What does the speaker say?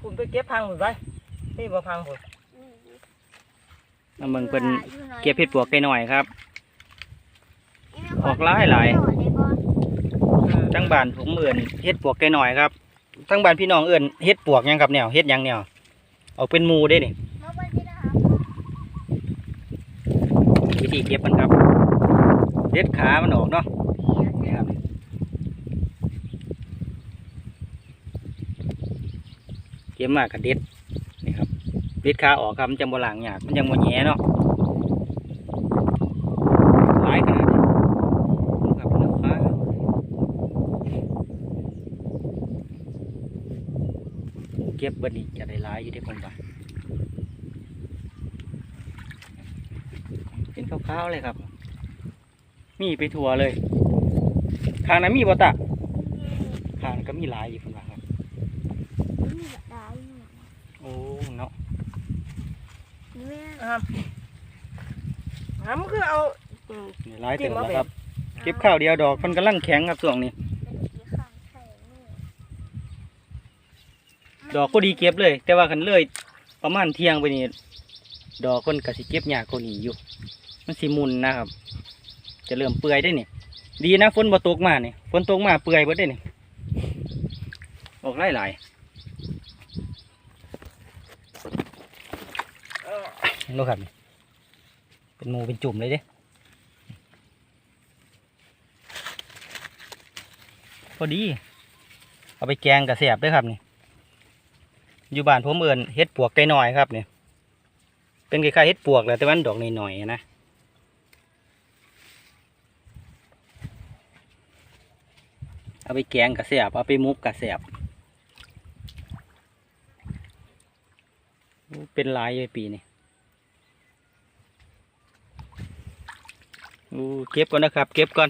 คุณไปเก็บพังหมดไปนี่บ่พังหมดน้ำเมืองเป็นเก็บเห็ดปวกไก่หน่อยครับ ออกหลายหลายทั้งบ้านผมเอื่นเฮ็ดปวกไก่หน่อยครับทั้งบ้านพี่น้องเอื่นเฮ็ดปวกหยังครับแนวเฮ็ดหยังแนวเอาเป็นหมูได้นี่วิธีเก็บมันครับเด็ดขามันออกเนาะนี่ครับเก็บมากกับเด็ดนี่ครับเด็ดขาออกครับมันจะบ่หลังหยากมันยังบแหย่เนาะหลายขนาดนี้ครับเนื้อฟ้าเก็บบิดนี่จะได้หลายอยู่ที่ผมว่าเป็นขาวๆเลยครับ มีไปทัวเลยทางนั้นมีบ่ตะทางก็มีหลายอยู่ผมว่าครับ โอ้เนาะครับหามันคือเอาอืม นี่หลายจิ้เต็มมเอาแล้วแบบครับ เก็บข้าวเดียวดอกมันกำลังแข็งครับช่วงนี้ดอกก็ดีเก็บเลย แต่ว่าคันเลยประมาณเที่ยงไปนี่ดอกคนก็สิเก็บยากกว่านี้อยู่ มันสิมุนนะครับ จะเริ่มเปื่อยได้นี่ดีนะฝนบ่ตกมานี่ฝนตกมาเปื่อยเบิดได้นี่ออกหลายหลายเออๆ เห็นบ่ครับ เป็นหมูเป็นจุ่มเลยเด้พอดี เอาไปแกงกระแสบด้วยครับนี่ อยู่บ้านผมเอินเฮ็ดปวกไก่หน่อยครับเนี่ยเป็นคล้ายๆเฮ็ดปวกแหละแต่ว่ามันดอกหน่อยๆนะเอาไปแกงกระแสบเอาไปมุกกระแสบโอ้ เป็นลายเลยปีนี้โอ้เก็บก่อนนะครับ เก็บก่อน